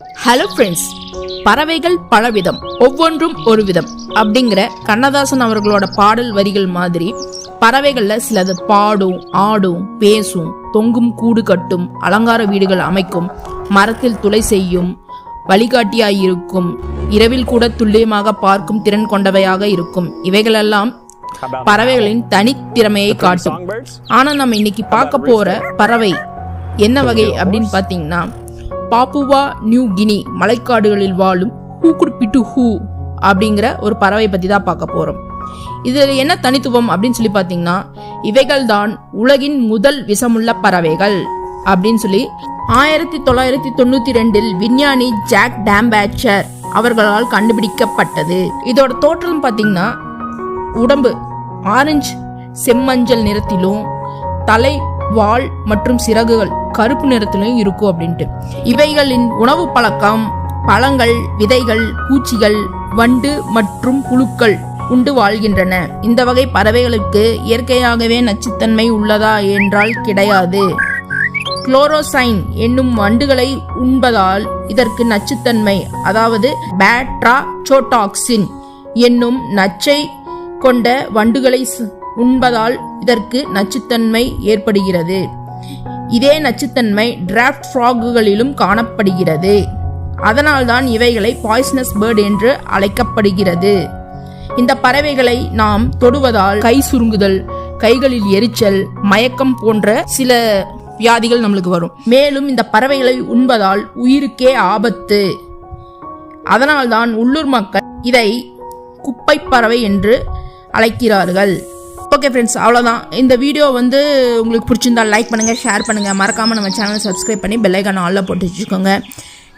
Hello friends பறவைகள் பலவிதம் ஒவ்வொன்றும் ஒரு விதம் அப்படிங்கிற கண்ணதாசன் அவர்களோட பாடல் வரிகள் மாதிரி பறவைகள்ல சிலது பாடும் ஆடும் பேசும் தொங்கும் கூடு கட்டும் அலங்கார வீடுகள் அமைக்கும் மரத்தில் துளை செய்யும் வழிகாட்டியாயிருக்கும் இரவில் கூட துல்லியமாக பார்க்கும் திறன் கொண்டவையாக இருக்கும். இவைகளெல்லாம் பறவைகளின் தனித்திறமையை காட்டும். ஆனா நம்ம இன்னைக்கு பார்க்க போற பறவை என்ன வகை அப்படின்னு பார்த்தீங்கன்னா பாப்புவா நியூ கினி மலைக்காடுகளில் வாழும் ஹூக்குடுப்பிட்டு ஹூ அப்படிங்கிற ஒரு பறவை பத்தி தான் பார்க்க போறோம். இதுல என்ன தனித்துவம் அப்படின்னு சொல்லி பார்த்தீங்கன்னா இவைகள் தான் உலகின் முதல் விஷமுள்ள பறவைகள் அப்படின்னு சொல்லி ஆயிரத்தி தொள்ளாயிரத்தி தொண்ணூத்தி ரெண்டில் விஞ்ஞானி ஜாக் டேம்பேச்சர் அவர்களால் கண்டுபிடிக்கப்பட்டது. இதோட தோற்றம் பார்த்தீங்கன்னா உடம்பு ஆரஞ்சு செம்மஞ்சள் நிறத்திலும் தலை வால் மற்றும் சிறகுகள் கருப்பு நிறத்திலும் இருக்கும் அப்படின்ட்டு. இவைகளின் உணவு பழக்கம் பழங்கள் விதைகள் பூச்சிகள் வண்டு மற்றும் புழுக்கள் உண்டு வாழ்கின்றன. இந்த வகை பறவைகளுக்கு இயற்கையாகவே நச்சுத்தன்மை உள்ளதா என்றால் கிடையாது. குளோரோசைன் என்னும் வண்டுகளை உண்பதால் இதற்கு நச்சுத்தன்மை அதாவது பேட்ராச்சோடாக்சின் என்னும் நச்சை கொண்ட வண்டுகளை உண்பதால் இதற்கு நச்சுத்தன்மை ஏற்படுகிறது. இதே நச்சுத்தன்மை டிராஃப்ட் ஃப்ராகுகளிலும் காணப்படுகிறது. அதனால்தான் இவைகளை பாய்சனஸ் பேர்ட் என்று அழைக்கப்படுகிறது. இந்த பறவைகளை நாம் தொடுவதால் கை சுருங்குதல் கைகளில் எரிச்சல் மயக்கம் போன்ற சில வியாதிகள் நம்மளுக்கு வரும். மேலும் இந்த பறவைகளை உண்பதால் உயிருக்கே ஆபத்து. அதனால்தான் உள்ளூர் மக்கள் இதை குப்பை பறவை என்று அழைக்கிறார்கள். ஓகே ஃப்ரெண்ட்ஸ் அவ்வளோதான் இந்த வீடியோ வந்து உங்களுக்கு பிடிச்சிருந்தா லைக் பண்ணுங்கள் ஷேர் பண்ணுங்கள் மறக்காமல் நம்ம சேனலை சப்ஸ்கிரைப் பண்ணி பெல்லைக்கான ஆளில் போட்டு வச்சுக்கோங்க.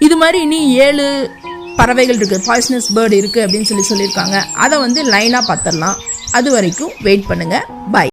இது மாதிரி இனி ஏழு பறவைகள் இருக்குது பாய்சனஸ் பேர்டு இருக்குது அப்படின்னு சொல்லி சொல்லியிருக்காங்க. அதை வந்து லைனாக பார்த்துடலாம். அது வரைக்கும் வெயிட் பண்ணுங்கள் பாய்